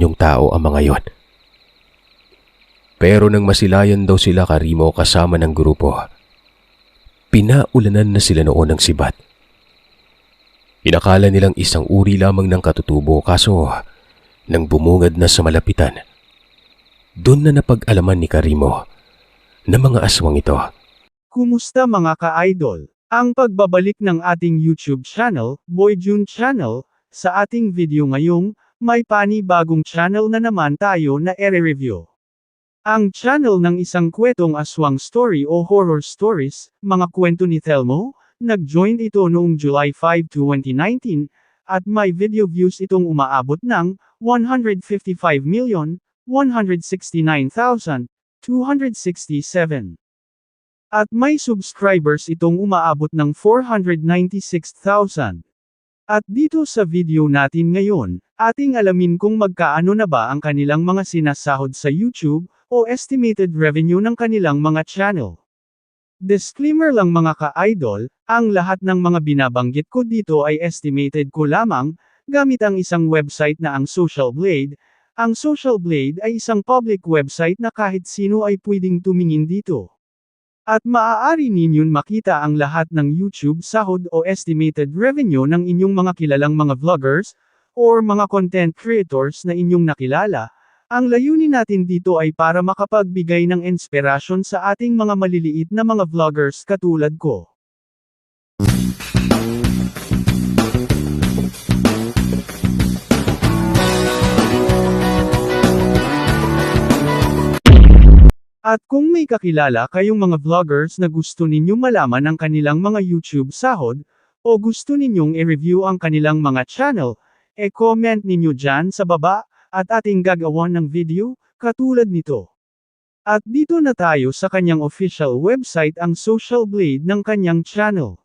desinyong tao ang mga yon. Pero nang masilayan daw sila Karimo kasama ng grupo, pinaulanan na sila noon ng sibat. Inakala nilang isang uri lamang ng katutubo kaso nang bumungad na sa malapitan, doon na napag-alaman ni Karimo na mga aswang ito. Kumusta mga ka-idol? Ang pagbabalik ng ating YouTube channel, Boy June Channel, sa ating video ngayong, may panibagong channel na naman tayo na ere-review. Ang channel ng isang kwetong aswang story o horror stories, mga kwento ni Thelmo, nag-join ito noong July 5, 2019, at may video views itong umaabot ng 155,169,267. At may subscribers itong umaabot ng 496,000. At dito sa video natin ngayon, ating alamin kung magkaano na ba ang kanilang mga sinasahod sa YouTube, o estimated revenue ng kanilang mga channel. Disclaimer lang mga ka-idol, ang lahat ng mga binabanggit ko dito ay estimated ko lamang, gamit ang isang website na ang Social Blade. Ang Social Blade ay isang public website na kahit sino ay pwedeng tumingin dito. At maaari ninyong makita ang lahat ng YouTube sahod o estimated revenue ng inyong mga kilalang mga vloggers, or mga content creators na inyong nakilala. Ang layunin natin dito ay para makapagbigay ng inspirasyon sa ating mga maliliit na mga vloggers katulad ko. At kung may kakilala kayong mga vloggers na gusto ninyong malaman ang kanilang mga YouTube sahod, o gusto ninyong i-review ang kanilang mga channel, e-comment ninyo dyan sa baba, at ating gagawan ng video, katulad nito. At dito na tayo sa kanyang official website ang Social Blade ng kanyang channel.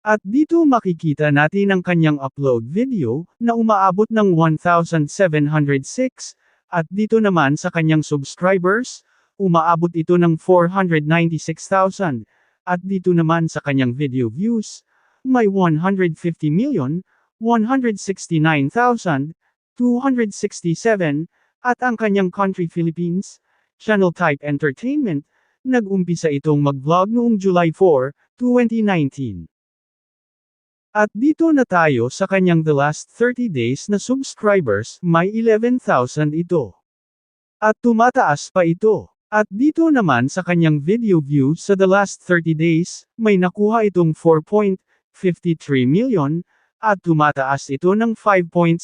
At dito makikita natin ang kanyang upload video, na umaabot ng 1,706, at dito naman sa kanyang subscribers, umaabot ito ng 496,000, at dito naman sa kanyang video views, may 150 million, 169,267, at ang kanyang country Philippines, channel type entertainment, nag-umpisa itong mag-vlog noong July 4, 2019. At dito na tayo sa kanyang the last 30 days na subscribers, may 11,000 ito. At tumataas pa ito. At dito naman sa kanyang video views sa the last 30 days, may nakuha itong 4.53 million, at tumataas ito ng 5.7%.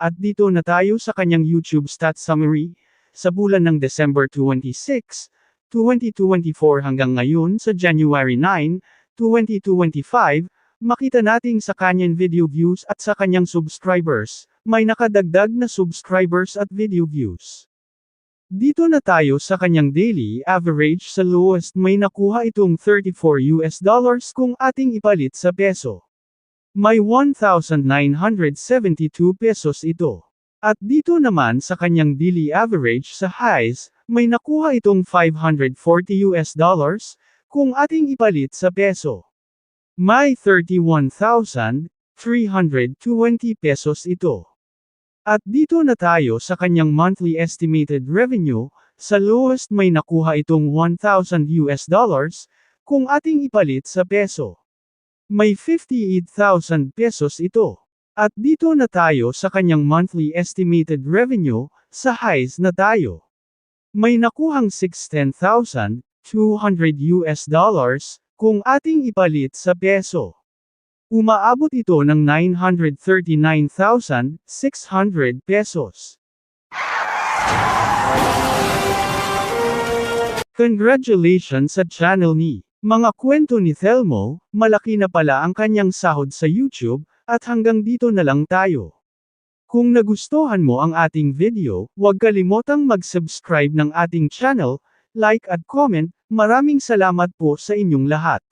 At dito na tayo sa kanyang YouTube stat summary, sa bulan ng December 26, 2024 hanggang ngayon sa January 9, 2025, makita nating sa kanyang video views at sa kanyang subscribers, may nakadagdag na subscribers at video views. Dito na tayo sa kanyang daily average sa lowest may nakuha itong 34 US dollars kung ating ipalit sa peso. May 1,972 pesos ito. At dito naman sa kanyang daily average sa highs, may nakuha itong 540 US dollars, kung ating ipalit sa peso. May 31,320 pesos ito. At dito na tayo sa kanyang monthly estimated revenue, sa lowest may nakuha itong 1,000 US dollars, kung ating ipalit sa peso. May 58,000 pesos ito. At dito na tayo sa kanyang monthly estimated revenue, sa highs na tayo. May nakuhang 16,200 US dollars, kung ating ipalit sa peso. Umaabot ito ng 939,600 pesos. Congratulations sa channel ni Mga Kwento ni Thelmo, malaki na pala ang kanyang sahod sa YouTube, at hanggang dito na lang tayo. Kung nagustuhan mo ang ating video, huwag kalimotang mag-subscribe ng ating channel, like at comment, maraming salamat po sa inyong lahat.